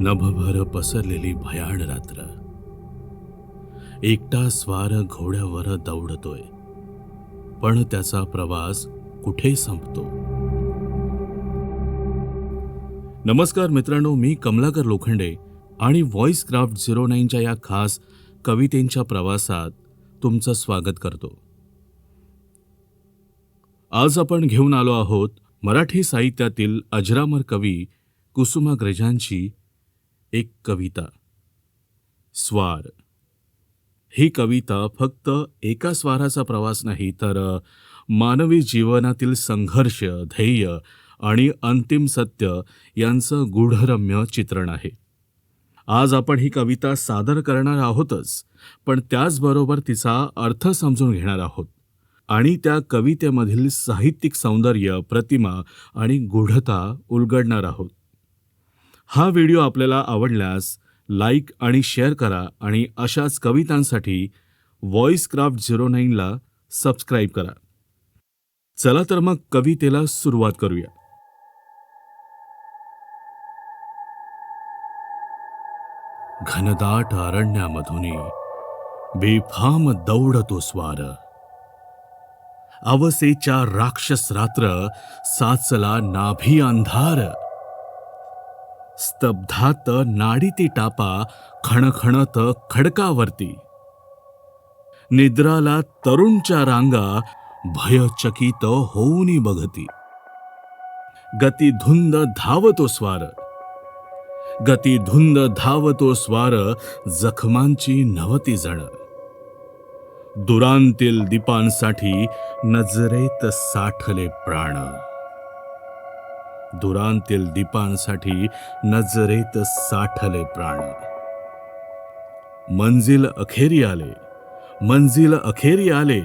नभभर पसरलेली भयाण रात्र. एकटा स्वार घोड्यावर दौडतोय. पण त्याचा प्रवास कुठे संपतो? नमस्कार मित्रांनो मी कमलाकर लोखंडे आणि व्हॉइस क्राफ्ट झिरो नाईनच्या या खास कवितेंच्या प्रवासात तुमचं स्वागत करतो. आज आपण घेऊन आलो आहोत मराठी साहित्यातील अजरामर कवी कुसुमाग्रजांची एक कविता. स्वार. ही कविता फक्त एका स्वाराचा प्रवास नाही तर मानवी जीवनातील संघर्ष ध्येय आणि अंतिम सत्य यांचं गूढरम्य चित्रण आहे. आज आपण ही कविता सादर करणार आहोतच पण त्याचबरोबर तिचा अर्थ समजून घेणार आहोत आणि त्या कवितेमधील साहित्यिक सौंदर्य प्रतिमा आणि गूढता उलगडणार आहोत. हा व्हिडिओ आपल्याला आवडल्यास लाईक आणि शेअर करा आणि अशाच कवितांसाठी व्हॉइस क्राफ्ट झिरो नाईनला सबस्क्राईब करा. चला तर मग कवितेला सुरुवात करूया. घनदाट अरण्यामधून बेफाम दौडतो स्वार. अवसेच्या राक्षस रात्र साचला नाभी अंधार. स्तब्धात नाडीती टापा खणखणत खडकावरती. निद्राला तरुणच्या रांगा भयचकित होऊनी बघती. गती धुंद धावतो स्वार. गती धुंद धावतो स्वार जखमांची नवती जण दुरांतील दीपांसाठी नजरेत साठले प्राण. दुरांतील दीपांसाठी नजरेत साठले प्राण. मंजिल अखेरी आले मंजिल अखेरी आले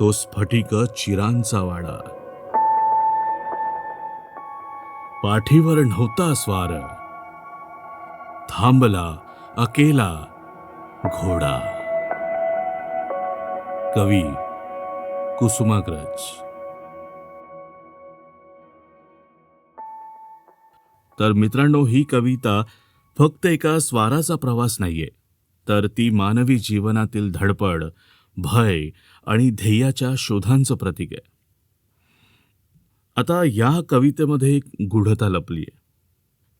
तो स्फटिक चिरांचा वाडा. पाठीवर नव्हता स्वार थांबला अकेला घोडा. कवी कुसुमाग्रज. तर मित्रांनो ही कविता फक्त एका स्वाराचा प्रवास नाहीये तर ती मानवी जीवनातील धडपड भय आणि ध्येयाच्या शोधांचं प्रतीक आहे. आता या कवितेमध्ये एक गुढता लपली आहे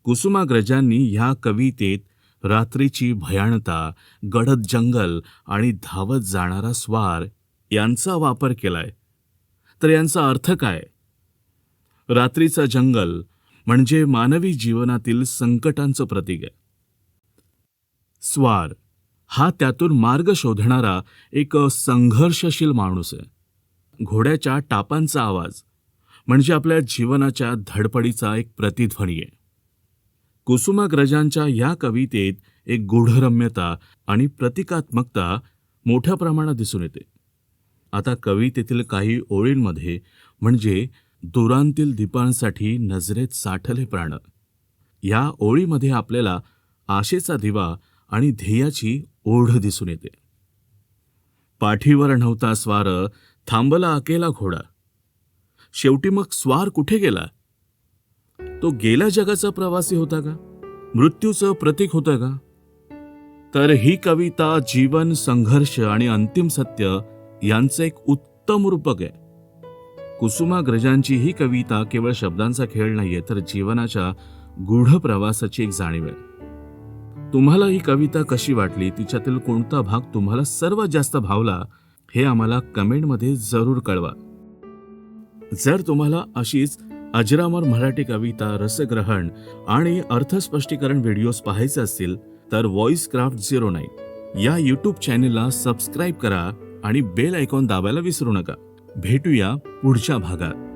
कुसुमाग्रजांनी ह्या कवितेत रात्रीची भयानता गडद जंगल आणि धावत जाणारा स्वार यांचा वापर केलाय. तर यांचा अर्थ काय? रात्रीचं जंगल म्हणजे मानवी जीवनातील संकटांचं प्रतीक आहे. स्वार हा त्यातून मार्ग शोधणारा एक संघर्षशील माणूस आहे. घोड्याच्या टापांचा आवाज म्हणजे आपल्या जीवनाच्या धडपडीचा एक प्रतिध्वनी आहे. कुसुमाग्रजांच्या या कवितेत एक गूढरम्यता आणि प्रतिकात्मकता मोठ्या प्रमाणात दिसून येते. आता कवितेतील काही ओळींमध्ये म्हणजे दुरांतील दीपांसाठी नजरेत साठले प्राण. या ओळीमध्ये आपल्याला आशेचा दिवा आणि ध्येयाची ओढ दिसून येते. पाठीवर नव्हता स्वार थांबला अकेला घोडा. शेवटी मग स्वार कुठे गेला? तो गेला जगाचा प्रवासी होता का? मृत्यूचं प्रतीक होतं का? तर ही कविता जीवन संघर्ष आणि अंतिम सत्य यांचं एक उत्तम रूपक आहे. कुसुमाग्रजांची ही कविता केवळ शब्दांचा खेळ नाहीये तर जीवनाच्या गूढ प्रवासाची एक जाणीव आहे. तुम्हाला ही कविता कशी वाटली? तिच्यातील कोणता भाग तुम्हाला सर्वात जास्त भावला? हे आम्हाला कमेंटमध्ये जरूर कळवा. जर तुम्हाला अशीच अजरामर मराठी कविता रसग्रहण आणि अर्थस्पष्टीकरण व्हिडिओज पाहायचे असतील तर व्हॉइस क्राफ्ट झिरो नाईन या यूट्यूब चॅनेलला सबस्क्राईब करा आणि बेल आयकॉन दाबायला विसरू नका. भेटूया पुढच्या भागात.